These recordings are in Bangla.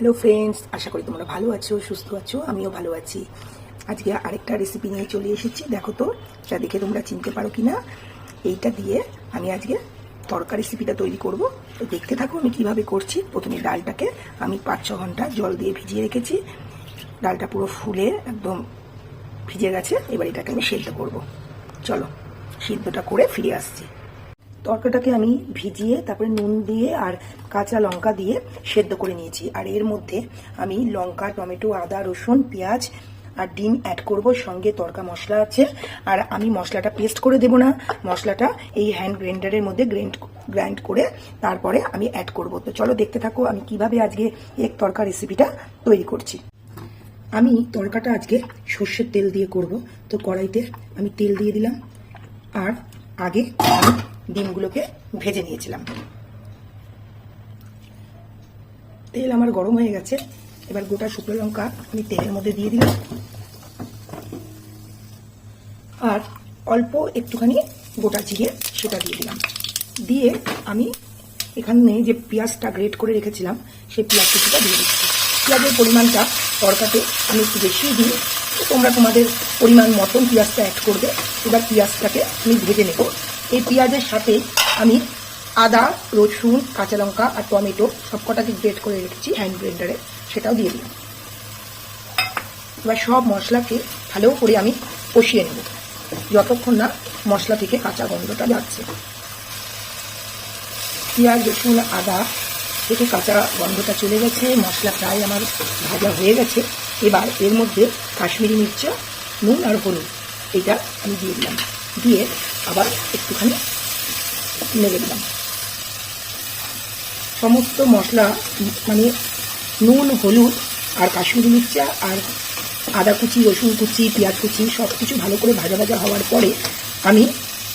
হ্যালো ফ্রেন্ডস আশা করি তোমরা ভালো আছো, সুস্থ আছো, আমিও ভালো আছি। আজকে আরেকটা রেসিপি নিয়ে চলে এসেছি। দেখো তো যা দেখে তোমরা চিনতে পারো কি না এইটা দিয়ে আমি আজকে তরকা রেসিপিটা তৈরি করব। তো দেখতে থাকো আমি কীভাবে করছি। প্রথমে ডালটাকে আমি পাঁচ ছ ঘণ্টা জল দিয়ে ভিজিয়ে রেখেছি। ডালটা পুরো ফুলে একদম ভিজে গেছে। এবার এটাকে আমি সেদ্ধ করব। চলো, সিদ্ধটা করে ফিরে আসছি। তরকাটাকে আমি ভিজিয়ে, তারপরে নুন দিয়ে আর কাঁচা লঙ্কা দিয়ে সেদ্ধ করে নিয়েছি। আর এর মধ্যে আমি লঙ্কা, টমেটো, আদা, রসুন, পেঁয়াজ আর ডিম অ্যাড করব। সঙ্গে তরকা মশলা আছে। আর আমি মশলাটা পেস্ট করে দেব না। মশলাটা এই হ্যান্ড গ্রাইন্ডারের মধ্যে গ্রাইন্ড গ্রাইন্ড করে তারপরে আমি অ্যাড করব। তো চলো দেখতে থাকো আমি কীভাবে আজকে এক তরকা রেসিপিটা তৈরি করছি। আমি তরকাটা আজকে সর্ষের তেল দিয়ে করব। তো কড়াইতে আমি তেল দিয়ে দিলাম। আর আগে ডিমগুলোকে ভেজে নিয়েছিলাম। তেল আমার গরম হয়ে গেছে। এবার গোটা শুকনো লঙ্কা আমি তেলের মধ্যে দিয়ে দিলাম। আর অল্প একটুখানি গোটা জিরে সেটা দিয়ে দিলাম। দিয়ে আমি এখানে যে পেঁয়াজটা গ্রেট করে রেখেছিলাম, সেই পেঁয়াজ কিছুটা দিয়ে দিচ্ছি। পেঁয়াজের পরিমাণটা তরকাতে আমি একটু বেশিই দিই। তোমরা তোমাদের পরিমাণ মতন পেঁয়াজটা অ্যাড করবে। এবার পেঁয়াজটাকে আমি ভেজে নেব। এই পেঁয়াজের সাথে আমি আদা, রসুন, কাঁচা লঙ্কা আর টমেটো সব কটাকে গ্রেট করে রেখেছি হ্যান্ড গ্রাইন্ডারে সেটাও দিয়ে দিলাম। এবার সব মশলাকে ভালো করে আমি কষিয়ে নেব। যতক্ষণ না মশলা থেকে কাঁচা গন্ধটা যাচ্ছে। পেঁয়াজ, রসুন, আদা থেকে কাঁচা গন্ধটা চলে গেছে, মশলা প্রায় আমার ভাজা হয়ে গেছে। এবার এর মধ্যে কাশ্মীরি মির্চা, নুন আর হলুদ, এটা আমি দিয়ে দিলাম। দিয়ে আবার একটুখানি নেড়ে দিলাম। সমস্ত মশলা মানে নুন, হলুদ আর কাশ্মীরি মির্চা আর আদা কুচি, রসুন কুচি, পেঁয়াজ কুচি সব কিছু ভালো করে ভাজা ভাজা হওয়ার পরে আমি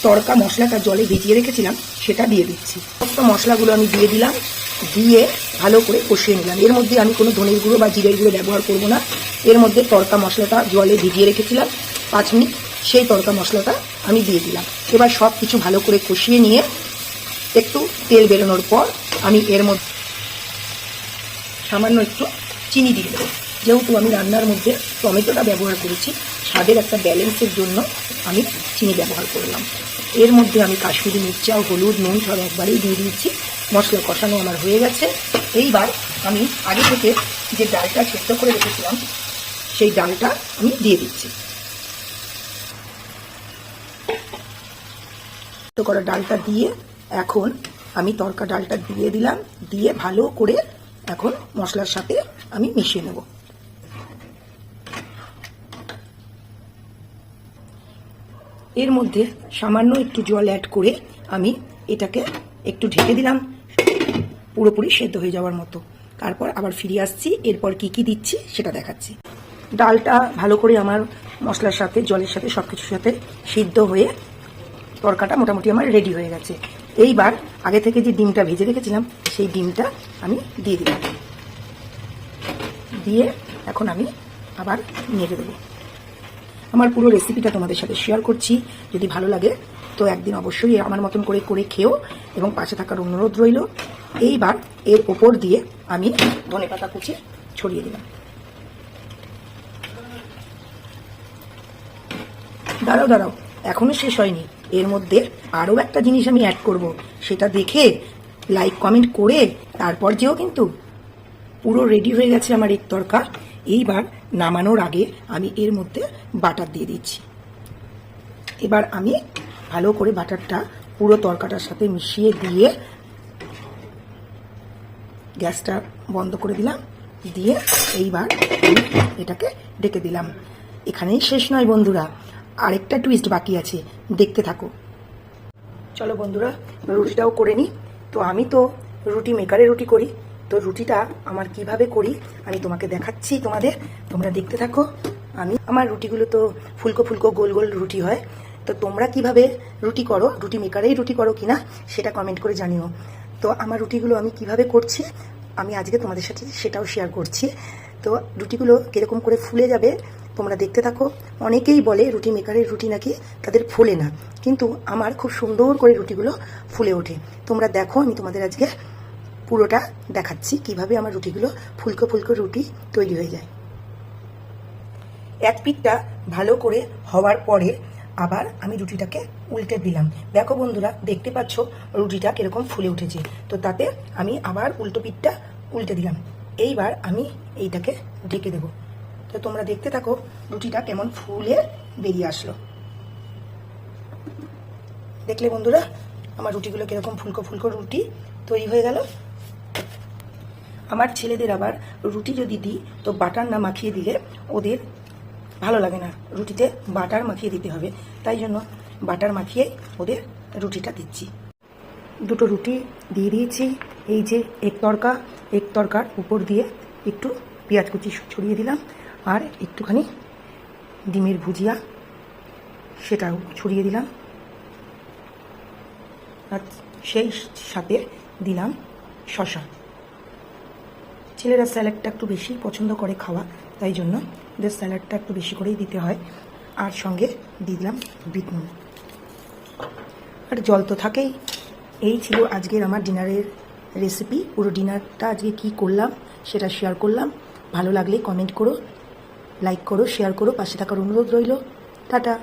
তড়কা মশলাটা জলে ভিজিয়ে রেখেছিলাম, সেটা দিয়ে দিচ্ছি। সমস্ত মশলাগুলো আমি দিয়ে দিলাম। দিয়ে ভালো করে কষিয়ে নিলাম। এর মধ্যে আমি কোনো ধনের গুঁড়ো বা জিরের গুঁড়ো ব্যবহার করব না। এর মধ্যে তড়কা মশলাটা জলে ভিজিয়ে রেখেছিলাম, পাঁচ মিনিট। সেই তড়কা মশলাটা আমি দিয়ে দিলাম। এবার সব কিছু ভালো করে কষিয়ে নিয়ে একটু তেল বেরোনোর পর আমি এর মধ্যে সামান্য একটু চিনি দিয়ে দেবো। যেহেতু আমি রান্নার মধ্যে টমেটোটা ব্যবহার করেছি, স্বাদের একটা ব্যালেন্সের জন্য আমি চিনি ব্যবহার করলাম। এর মধ্যে আমি কাশ্মীরি মির্চা, হলুদ, নুন সব একবারেই দিয়ে দিয়েছি। মশলা কষানো আমার হয়ে গেছে। এইবার আমি আগে থেকে যে ডালটা সেদ্ধ করে রেখেছিলাম, সেই ডালটা আমি দিয়ে দিচ্ছি। করা ডালটা দিয়ে এখন আমি তরকা ডালটা দিয়ে দিলাম, দিয়ে ভালো করে এখন মশলার সাথে আমি মিশিয়ে নেব। এর মধ্যে সামান্য একটু জল অ্যাড করে আমি এটাকে একটু ঢেকে দিলাম। পুরোপুরি সেদ্ধ হয়ে যাওয়ার মতো। তারপর আবার ফিরে আসছি, এরপর কি কি দিচ্ছি সেটা দেখাচ্ছি। ডালটা ভালো করে আমার মশলার সাথে, জলের সাথে সব কিছুর সাথে সিদ্ধ হয়ে তরকাটা মোটামুটি আমার রেডি হয়ে গেছে। এইবার আগে থেকে যে ডিমটা ভেজে রেখেছিলাম, সেই ডিমটা আমি দিয়ে দিলাম। দিয়ে এখন আমি আবার নেড়ে দেবো। আমার পুরো রেসিপিটা তোমাদের সাথে শেয়ার করছি, যদি ভালো লাগে তো একদিন অবশ্যই আমার মতন করে করে খেও এবং পাশে থাকার অনুরোধ রইল। এইবার এর ওপর দিয়ে আমি ধনে পাতা কুচি ছড়িয়ে দিলাম। দাঁড়াও দাঁড়াও, এখনও শেষ হয়নি। এর মধ্যে আরও একটা জিনিস আমি অ্যাড করব, সেটা দেখে লাইক কমেন্ট করে, তারপর যেও কিন্তু। পুরো রেডি হয়ে গেছে আমার এক তরকা এইবার নামানোর আগে আমি এর মধ্যে বাটার দিয়ে দিচ্ছি। এবার আমি ভালো করে বাটারটা পুরো তরকাটার সাথে মিশিয়ে দিয়ে গ্যাসটা বন্ধ করে দিলাম, দিয়ে এইবার এটাকে ডেকে দিলাম। এখানেই শেষ নয় বন্ধুরা, আরেকটা টুইস্ট বাকি আছে, দেখতে থাকো। চলো বন্ধুরা, রুটিটাও করে নিই। তো আমি তো রুটি মেকারে রুটি করি, তো রুটিটা আমার কীভাবে করি আমি তোমাকে দেখাচ্ছি তোমাদের। তোমরা দেখতে থাকো, আমি আমার রুটিগুলো তো ফুলকো ফুলকো গোল গোল রুটি হয়। তো তোমরা কীভাবে রুটি করো, রুটি মেকারেই রুটি করো কিনা, সেটা কমেন্ট করে জানিও। তো আমার রুটিগুলো আমি কীভাবে করছি, আমি আজকে তোমাদের সাথে সেটাও শেয়ার করছি। তো রুটিগুলো কীরকম করে ফুলে যাবে, তোমরা দেখতে থাকো। অনেকেই বলে রুটি মেকারের রুটি নাকি তাদের ফোলে না, কিন্তু আমার খুব সুন্দর করে রুটিগুলো ফুলে ওঠে। তোমরা দেখো, আমি তোমাদের আজকে পুরোটা দেখাচ্ছি, কীভাবে আমার রুটিগুলো ফুলকো ফুলকো রুটি তৈরি হয়ে যায়। এক পিঠটা ভালো করে হওয়ার পরে আবার আমি রুটিটাকে উল্টে দিলাম। দেখো বন্ধুরা, দেখতে পাচ্ছ রুটিটা কীরকম ফুলে উঠেছে। তো তাতে আমি আবার উল্টো পিঠটা উল্টে দিলাম। এইবার আমি এইটাকে ঢেকে দেবো। তো তোমরা দেখতে থাকো রুটিটা কেমন ফুলে বেরিয়ে আসলো। দেখলে বন্ধুরা, আমার রুটিগুলো কীরকম ফুলকো ফুলকো রুটি তৈরি হয়ে গেল। আমার ছেলেদের আবার রুটি যদি দিই, তো বাটার না মাখিয়ে দিলে ওদের ভালো লাগে না। রুটিতে বাটার মাখিয়ে দিতে হবে। তাই জন্য বাটার মাখিয়ে ওদের রুটিটা দিচ্ছি। দুটো রুটি দিয়ে দিয়েছি। এই যে এক তরকা, এক তরকার উপর দিয়ে একটু পেঁয়াজ কুচি ছড়িয়ে দিলাম। আর একটুখানি ডিমের ভুজিয়া সেটাও ছড়িয়ে দিলাম। আর সেই সাথে দিলাম শশা ছেলেরা স্যালাডটা একটু বেশি পছন্দ করে খাওয়া। তাই জন্য ওদের স্যালাডটা একটু বেশি করেই দিতে হয়। আর সঙ্গে দিয়ে দিলাম বিট নুন। আর জল তো থাকেই। এই ছিল আজকের আমার ডিনারের রেসিপি। পুরো ডিনারটা আজকে কি করলাম সেটা শেয়ার করলাম। ভালো লাগলে কমেন্ট করো, লাইক করো, শেয়ার করো, পাশে থাকার অনুরোধ রইল। টাটা।